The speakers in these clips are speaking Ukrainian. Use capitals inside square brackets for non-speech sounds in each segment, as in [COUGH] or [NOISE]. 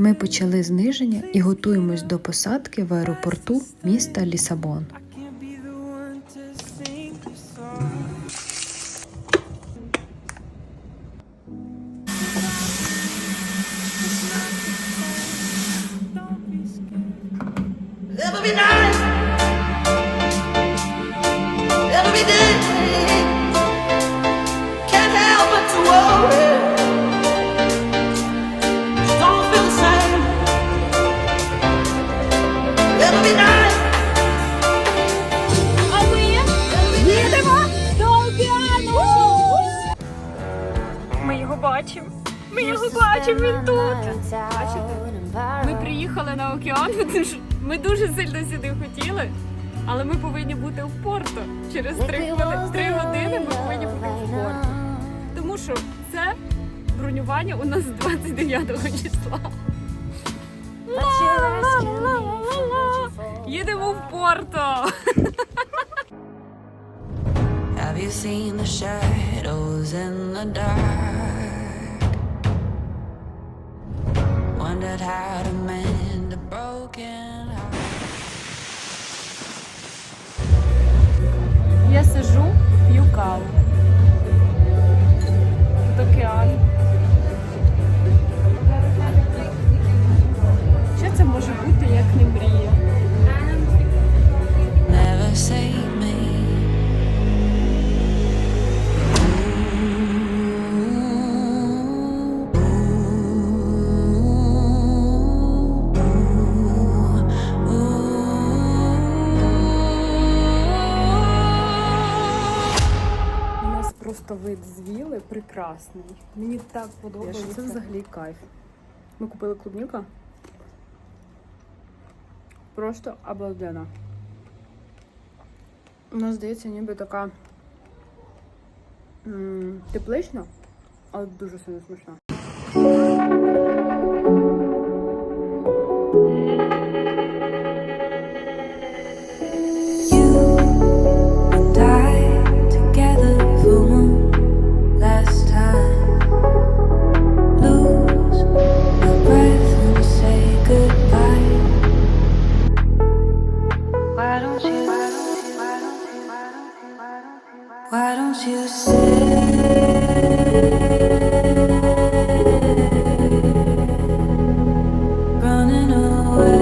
Ми почали зниження і готуємось до посадки в аеропорту міста Лісабон. Every night, бачимо. Ми його бачимо, він тут. Бачите? Ми приїхали на океан, [LAUGHS] ми дуже сильно сюди хотіли, але ми повинні бути в порту. Через три, три години ми повинні бути в порту. Тому що це бронювання у нас 29 числа. Їдемо в Порто. Have you seen the shadows in the dark? Wondered how to mend a broken heart. Я сижу, п'ю каву. Тут океан. Прекрасний. Мені так подобається. Це взагалі кайф. Ми купили клубніка. Просто обалденно. Вона здається, ніби така теплична, але дуже сильно смачна. Why don't you? Why don't you say? Running away.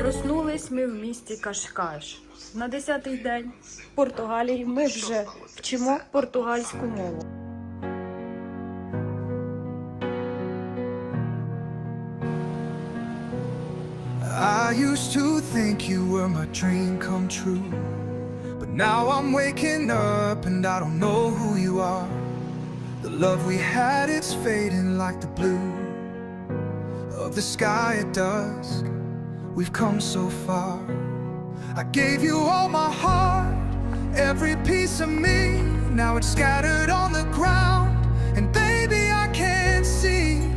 Проснулись ми в місті Кашкаш. На 10-й день в Португалії ми вже вчимо португальську мову. I used to think you were my dream come true. Now I'm waking up and I don't know who you are. The love we had, it's fading like the blue of the sky at dusk. We've come so far. I gave you all my heart, every piece of me. Now it's scattered on the ground. And baby, I can't see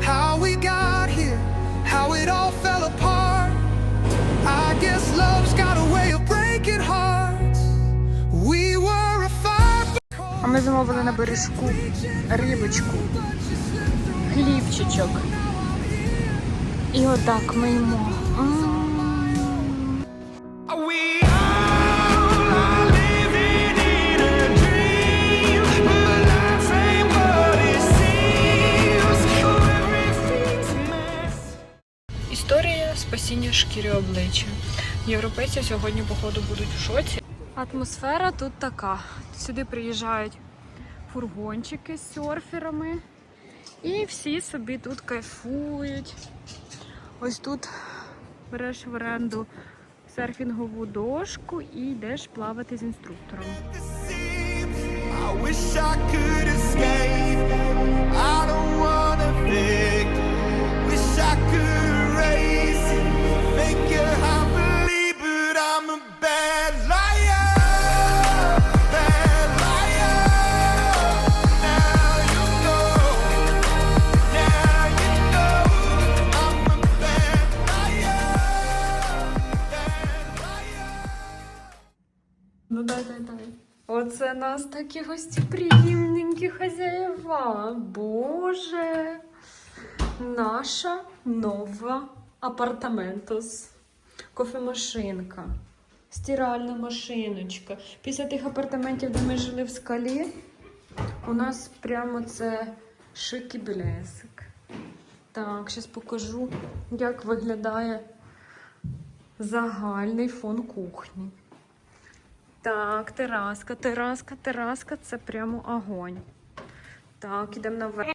how we got here, how it all fell apart. Ми замовили на бережку рибочку, хлібчичок. І отак ми mess. Історія спасіння шкіри обличчя. Європейці сьогодні, походу, будуть в шоці. Атмосфера тут така. Сюди приїжджають фургончики з серферами. І всі собі тут кайфують. Ось тут береш в оренду серфінгову дошку і йдеш плавати з інструктором. I wish I could escape. I don't wanna think. Ну дай, дай, дай. Оце нас такі гостеприємненькі хазяєва. Боже. наша нова апартаментос. Кофемашинка, стиральна машиночка. Після тих апартаментів, де ми жили в скалі, у нас прямо це шик і блесик. Так, зараз покажу, як виглядає загальний фон кухні. Так, тераска, тераска, тераска це прямо огонь. Так, ідемо наверх.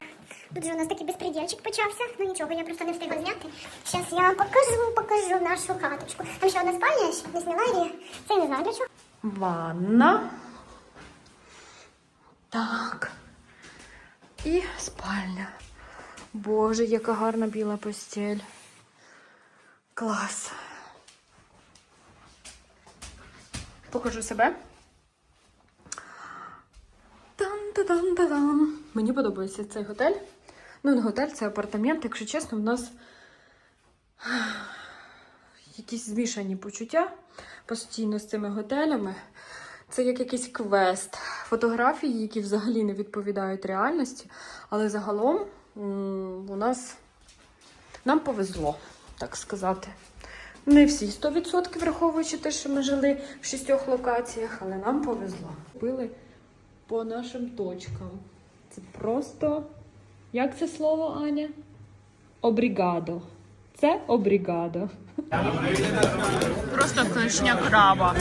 Тут же у нас такий безпредельчик почався. Ну нічого, я просто не встигла зняти. Зараз я вам покажу, покажу нашу хаточку. Там ще одна спальня, я ще не зняла її. Це я не знаю для чого. Ванна. Так. І спальня. Боже, яка гарна біла постель. Клас. Покажу себе. Тан-та-дан-та-дан. Мені подобається цей готель. Ну, не готель, це апартамент. Якщо чесно, в нас [SIGHS] якісь змішані почуття постійно з цими готелями. Це як якийсь квест. Фотографії, які взагалі не відповідають реальності. Але загалом у нас нам повезло, так сказати. Не всі 100% враховуючи те, що ми жили в шістьох локаціях, але нам повезло. Пили по нашим точкам. Це просто. Як це слово, Аня? Обрігадо. Це обрігадо. Просто клешня краба.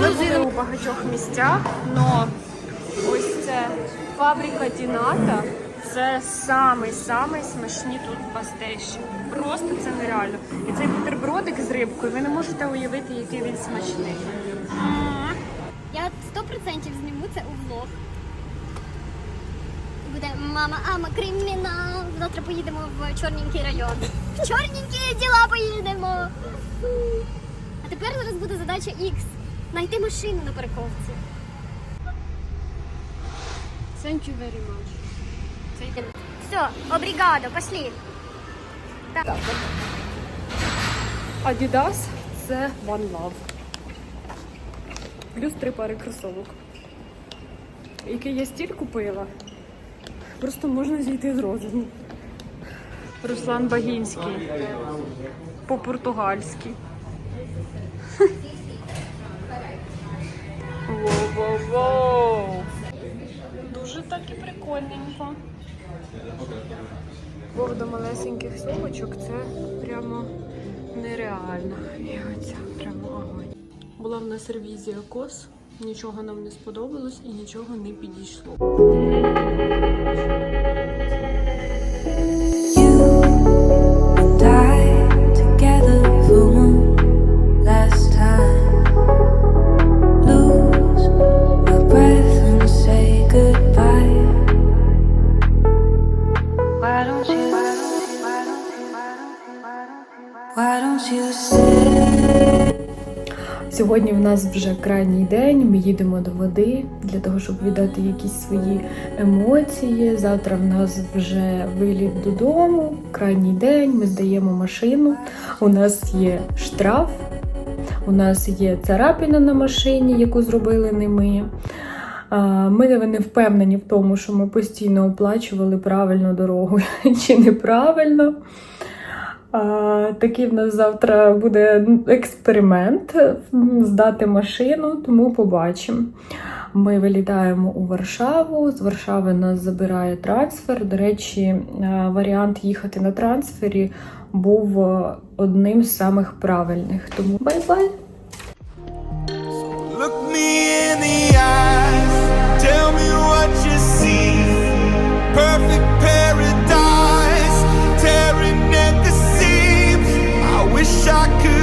Ми були у багатьох місцях, але ось це фабрика Діната. Це самий-самий смачні тут пастеші. Просто це нереально. І цей бутербродик з рибкою, ви не можете уявити, який він смачний. Я 100% зніму це у влог. Буде мама, ама, кримінал. Завтра поїдемо в чорненький район. В чорненькі діла поїдемо. А тепер зараз буде задача X. Знайти машину на парковці. Thank you very much. Все, обрігадо, пошли. Adidas це One Love. Плюс три пари кросовок. Який я стіль купила. Просто можна зійти з розуму. Руслан Багінський. По-португальськи. [LAUGHS] Воу-воу-воу. Прикольненько. Поводу малесеньких сумочок це прямо нереально. І оця прямо огонь. Була в нас ревізія кос, нічого нам не сподобалось і нічого не підійшло. Нас вже крайній день. Ми їдемо до води для того, щоб віддати якісь свої емоції. Завтра в нас вже виліт додому. Крайній день. Ми здаємо машину. У нас є штраф, у нас є царапіна на машині, яку зробили не ми. Ми не впевнені в тому, що ми постійно оплачували правильну дорогу [LAUGHS] чи неправильно. Такий в нас завтра буде експеримент здати машину, тому побачимо. Ми вилітаємо у Варшаву. З Варшави нас забирає трансфер. До речі, е, варіант їхати на трансфері був е, одним з самих правильних. Тому бай-бай! Perfect wish I could